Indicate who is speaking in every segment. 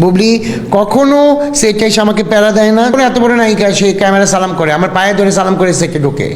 Speaker 1: বুবলি, কখনো সে এসে আমাকে প্যারা দেয় না? এত বড় নায়িকা সে ক্যামেরা সালাম করে, আমার পায়ে ধরে সালাম করে সেকে ঢোকে।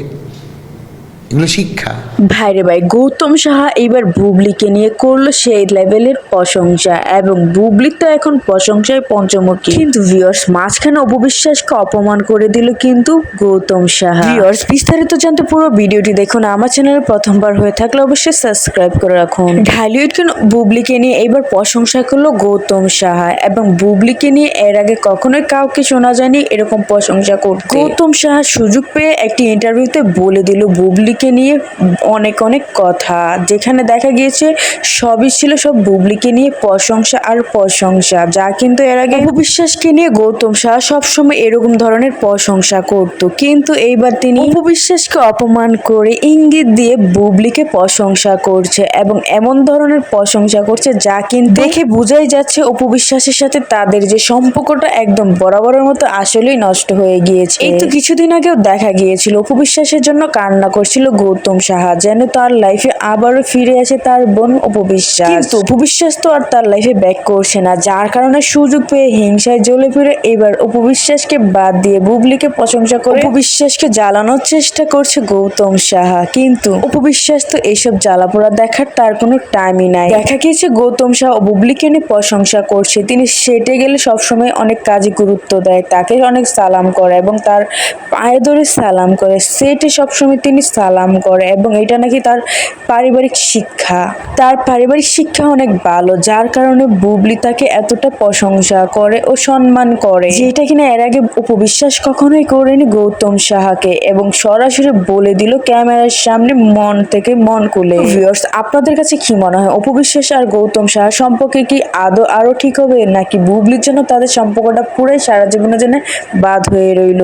Speaker 1: এগুলো শিক্ষা।
Speaker 2: ভাইরে ভাই গৌতম সাহা এইবার বুবলিকে নিয়ে করল সেই লেভেলের প্রশংসা এবং বুবলি তো এখন প্রশংসায় পঞ্চমুখী। কিন্তু ভিউয়ার্স মাঝখানে অপবিশ্বাসকে অপমান করে দিল কিন্তু গৌতম সাহা। ভিউয়ার্স বিস্তারিত জানতে পুরো ভিডিওটি দেখুন। আমার চ্যানেলে প্রথমবার হয়ে থাকলে অবশ্যই সাবস্ক্রাইব করে রাখুন। ঢালিউড কেন বুবলিকে নিয়ে এইবার প্রশংসা করল গৌতম সাহা এবং বুবলিকে নিয়ে এর আগে কখনোই কাউকে শোনা যায়নি এরকম প্রশংসা করতে। গৌতম সাহা সুযোগ পেয়ে একটি ইন্টারভিউতে বলে দিল বুবলিকে। নিয়ে অনেক অনেক কথা। যেখানে দেখা গিয়েছে সবই ছিল সব বুবলিকে নিয়ে প্রশংসা আর প্রশংসা। যা কিন্তু এর আগে উপবিশ্বাসকে নিয়ে গৌতম সাহা সবসময় এরকম ধরনের প্রশংসা করত। কিন্তু এইবার তিনি উপবিশ্বাসকে অপমান করে ইঙ্গিত দিয়ে বুবলিকে প্রশংসা করছে এবং এমন ধরনের প্রশংসা করছে যা কিন্তু দেখে বোঝাই যাচ্ছে অপবিশ্বাসের সাথে তাদের যে সম্পর্কটা একদম বরাবরের মতো আসলেই নষ্ট হয়ে গিয়েছে। এই তো কিছুদিন আগেও দেখা গিয়েছিল। অপবিশ্বাসের জন্য কান্না করছিল গৌতম সাহা যেন তার লাইফে আবারও ফিরে আসে তার বোন উপবিশ্বাস কিন্তু উপবিশ্বাস তো আর তার লাইফে ব্যাক করছে না যার কারণে সুযোগ পেয়ে হিংসায় জ্বলে ফিরে এবার উপবিশ্বাসকে বাদ দিয়ে বুবলিকে প্রশংসা করে উপবিশ্বাসকে জ্বালানোর চেষ্টা করছে গৌতম সাহা কিন্তু উপবিশ্বাস তো এইসব জ্বালাপোড়া দেখার তার কোনো টাইমই নাই। দেখা গিয়েছে গৌতম সাহা বুবলিকে নিয়ে প্রশংসা করছে তিনি সেটে গেলে সবসময় অনেক কাজে গুরুত্ব দেয় তাকে অনেক সালাম করে এবং তার পায়ে ধরে সালাম করে সেটে সবসময় তিনি সালাম করে এবং এটা নাকি তার পারিবারিক শিক্ষা। তার পারিবারিক শিক্ষা অনেক ভালো, যার কারণে বুবলি তাকে এতটা প্রশংসা করে ও সম্মান করে। যেটা কিনা এর আগে উপবিশ্বাস কখনোই করেনি গৌতম সাহাকে এবং সরাসরি বলে দিল ক্যামেরার সামনে মন থেকে মন ভিউয়ার্স আপনাদের কাছে কি মনে হয়? উপবিশ্বাস আর গৌতম সাহা সম্পর্কে কি আদৌ আরও ঠিক হবে? নাকি বুবলির জন্য তাদের সম্পর্কটা পুরাই সারা জীবনের জন্য বাদ হয়ে রইল?